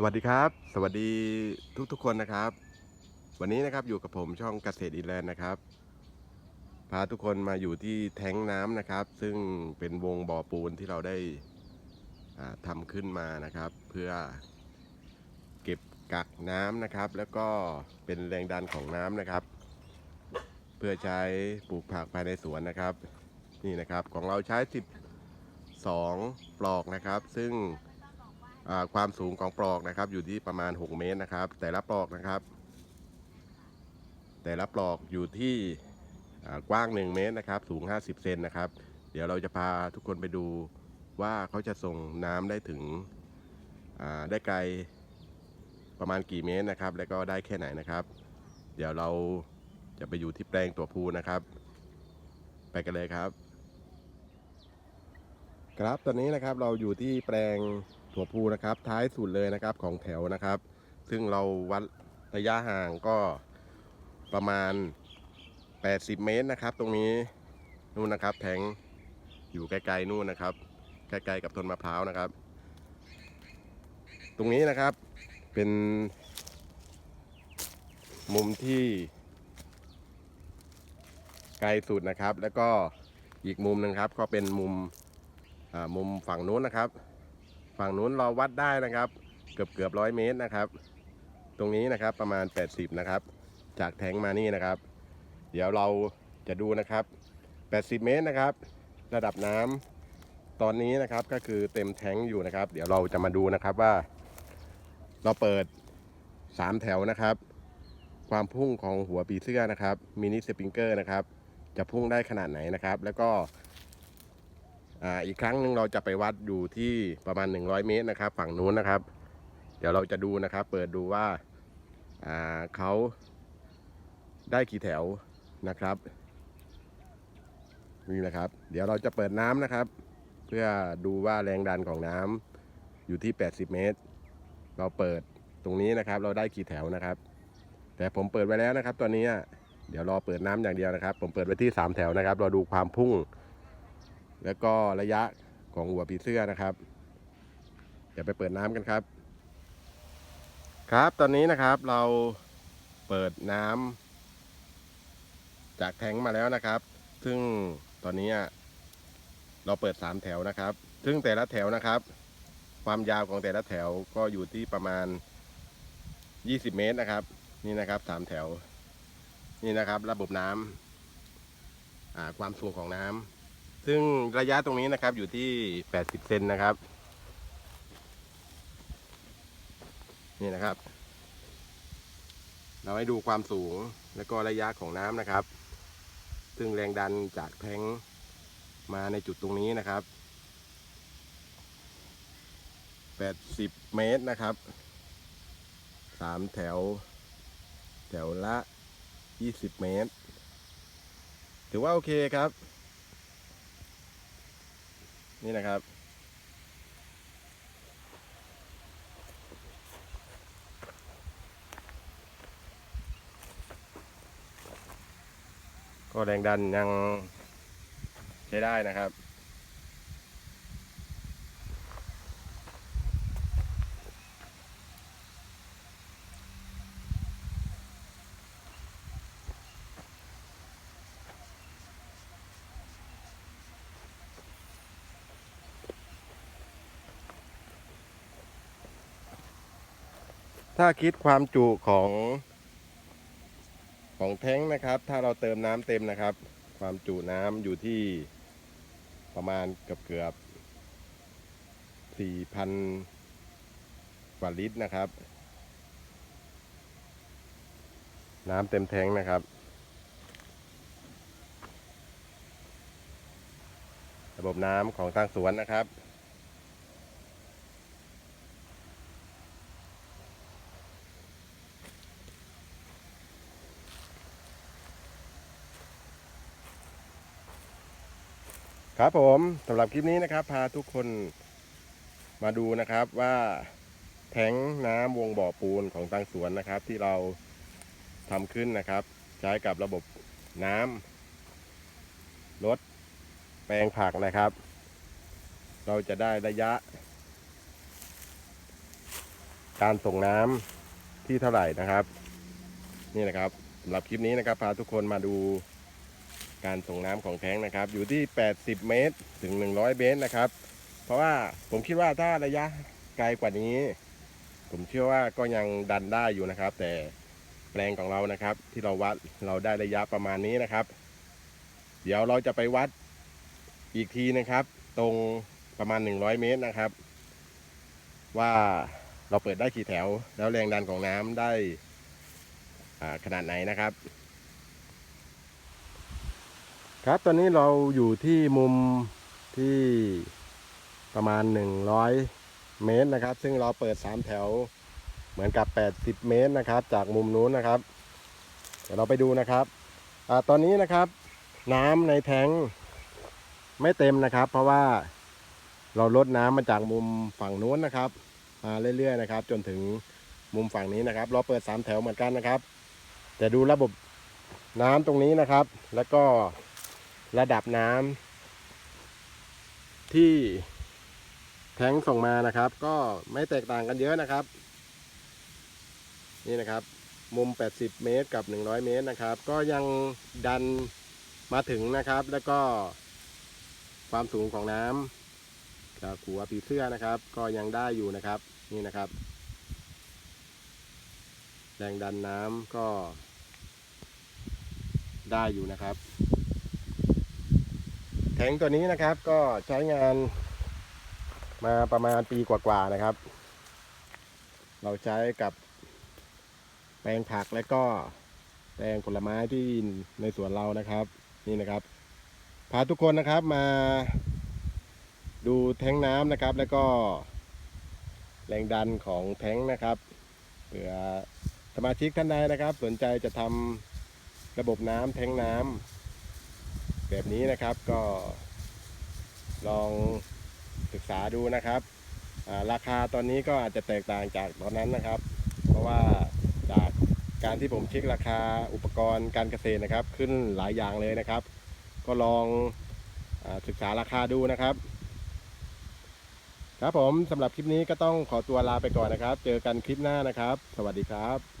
สวัสดีครับ สวัสดีทุกทุกๆคนนะครับ วันนี้นะครับอยู่กับผมช่องเกษตรอินแลนด์นะครับ พาทุกคนมาอยู่ที่แท้งน้ำนะครับ ซึ่งเป็นวงบ่อปูนที่เราได้ทำาขึ้นมานะครับ เพื่อเก็บกักน้ำนะครับ แล้วก็เป็นแรงดันของน้ำนะครับ เพื่อใช้ปลูกผักภายในสวนนะครับ นี่นะครับของเราใช้ 12 ปลอกนะครับ ซึ่ง ความสูงของปลอกนะครับ อยู่ที่ประมาณ 6 เมตรนะครับ แต่ละปลอกนะครับ แต่ละปลอกอยู่ที่กว้าง 1 เมตรนะครับ สูง 50 เซนนะครับ เดี๋ยวเราจะพาทุกคนไปดูว่าเขาจะส่งน้ำได้ถึงได้ไกลประมาณกี่เมตรนะครับ แล้วก็ได้แค่ไหนนะครับ เดี๋ยวเราจะไปอยู่ที่แปลงตัวภูนะครับ ไปกันเลยครับ ครับตอนนี้นะครับเราอยู่ที่แปลง ถั่วพูนะครับ ท้ายสุดเลยนะครับของแถวนะครับ ซึ่งเราวัดระยะห่างก็ประมาณ 80 เมตรนะครับ ตรงนี้นู่นนะครับ แทงอยู่ไกลๆนู่นนะครับใกล้ๆกับต้นมะพร้าวนะครับ ตรงนี้นะครับเป็นมุมที่ไกลสุดนะครับ แล้วก็อีกมุมหนึงครับ ก็เป็นมุมอ่ามุมฝั่งนู้นนะครับ ฝั่งนู้นเราวัดได้นะครับ เกือบเกือบร้อยเมตรนะครับ ตรงนี้นะครับประมาณ 80 นะครับ จากแทงมานี่นะครับ เดี๋ยวเราจะดูนะครับ 80 เมตรนะครับ ระดับน้ำตอนนี้นะครับก็คือเต็มแทงอยู่นะครับ เดี๋ยวเราจะมาดูนะครับว่า เราเปิด 3 แถวนะครับ ความพุ่งของหัวปีเสื้อนะครับมินิสปริงเกอร์นะครับ จะพุ่งได้ขนาดไหนนะครับ แล้วก็ อีกครั้งหนึ่งเราจะไปวัดอยู่ที่ประมาณ 100 เมตรนะครับ ฝั่งนู้นนะครับ เดี๋ยวเราจะดูนะครับ เปิดดูว่าเขาได้กี่แถวนะครับนี่นะครับ เดี๋ยวเราจะเปิดน้ำนะครับ เพื่อดูว่าแรงดันของน้ำอยู่ที่ 80 เมตร เราเปิดตรงนี้นะครับ เราได้กี่แถวนะครับ แต่ผมเปิดไว้แล้วนะครับ ตอนนี้เดี๋ยวรอเปิดน้ำอย่างเดียวนะครับ ผมเปิดไว้ที่ 3 แถวนะครับ เราดูความพุ่ง แล้วก็ระยะของหัวผีเสื้อนะครับ เดี๋ยวไปเปิดน้ำกันครับ ครับตอนนี้นะครับเราเปิดน้ำจากแทงมาแล้วนะครับ ซึ่งตอนนี้เราเปิดสามแถวนะครับ ซึ่งแต่ละแถวนะครับ ความยาวของแต่ละแถวก็อยู่ที่ประมาณ 20 เมตรนะครับ นี่นะครับสามแถว นี่นะครับ ระบบน้ำความสูงของน้ำ ซึ่งระยะตรงนี้นะครับอยู่ที่ 80 เซนนะครับ นี่นะครับ เราให้ดูความสูงและก็ระยะของน้ำนะครับ ซึ่งแรงดันจากแทงมาในจุดตรงนี้นะครับ 80 เมตรนะครับสามแถว แถวละ 20 เมตร ถือว่าโอเคครับ นี่นะครับ ก็แรงดันยังใช้ได้นะครับ ถ้าคิดความจุของของแท้งนะครับ ถ้าเราเติมน้ำเต็มนะครับ ความจุน้ำอยู่ที่ประมาณเกือบเกือบสี่พันกว่าลิตรนะครับ น้ำเต็มแท้งนะครับระบบน้ำของทางสวนนะครับ ครับผมสำหรับคลิปนี้นะครับ พาทุกคนมาดูนะครับว่าแทงน้ำวงบ่อปูนของทางสวนนะครับ ที่เราทำขึ้นนะครับ ใช้กับระบบน้ำลดแปลงผักนะครับ เราจะได้ระยะ การส่งน้ำที่เท่าไหร่นะครับ นี่นะครับสำหรับคลิปนี้นะครับ พาทุกคนมาดู การส่งน้ำของแท้งนะครับ อยู่ที่ 80 เมตรถึง 100 เมตรนะครับ เพราะว่าผมคิดว่าถ้าระยะไกลกว่านี้ ผมเชื่อว่าก็ยังดันได้อยู่นะครับ แต่แปลงของเรานะครับ ที่เราวัดเราได้ระยะประมาณนี้นะครับ เดี๋ยวเราจะไปวัดอีกทีนะครับ ตรงประมาณ 100 เมตรนะครับ ว่าเราเปิดได้กี่แถว แล้วแรงดันของน้ำได้ขนาดไหนนะครับ ครับตอนนี้เราอยู่ที่มุมที่ประมาณ 100 เมตรนะครับ ซึ่งเราเปิด 3 แถวเหมือนกับ 80 เมตรนะครับ จากมุมนู้นนะครับ เดี๋ยวเราไปดูนะครับอตอนนี้นะครับ น้ำในแทงไม่เต็มนะครับ เพราะว่าเราลดน้ำมาจากมุมฝั่งนู้นนะครับมาเรื่อยๆนะครับ จนถึงมุมฝั่งนี้นะครับ เราเปิด 3 แถวเหมือนกันนะครับ แต่ดูระบบน้ำตรงนี้นะครับ แล้วก็ ระดับน้ำที่แทงส่งมานะครับ ก็ไม่แตกต่างกันเยอะนะครับ นี่นะครับ มุม 80 เมตรกับ 100 เมตรนะครับ ก็ยังดันมาถึงนะครับ แล้วก็ความสูงของน้ำจากหัวปีเสื้อนะครับ ก็ยังได้อยู่นะครับ นี่นะครับ แรงดันน้ำก็ได้อยู่นะครับ แทงตัวนี้นะครับก็ใช้งานมาประมาณปีกว่าๆนะครับ เราใช้กับแปลงผักและก็แปลงผลไม้ที่ในสวนเรานะครับ นี่นะครับ พาทุกคนนะครับมาดูแท้งน้ำนะครับ แล้วก็แรงดันของแท้งนะครับเผื่อสมาชิกท่านใดนะครับ สนใจจะทำระบบน้ำแท้งน้ำ แบบนี้นะครับก็ลองศึกษาดูนะครับราคาตอนนี้ก็อาจจะแตกต่างจากตอนนั้นนะครับ เพราะว่าจากการที่ผมเช็คราคาอุปกรณ์การเกษตรนะครับ ขึ้นหลายอย่างเลยนะครับ ก็ลองอศึกษาราคาดูนะครับ ครับผมสำหรับคลิปนี้ก็ต้องขอตัวลาไปก่อนนะครับ เจอกันคลิปหน้านะครับ สวัสดีครับ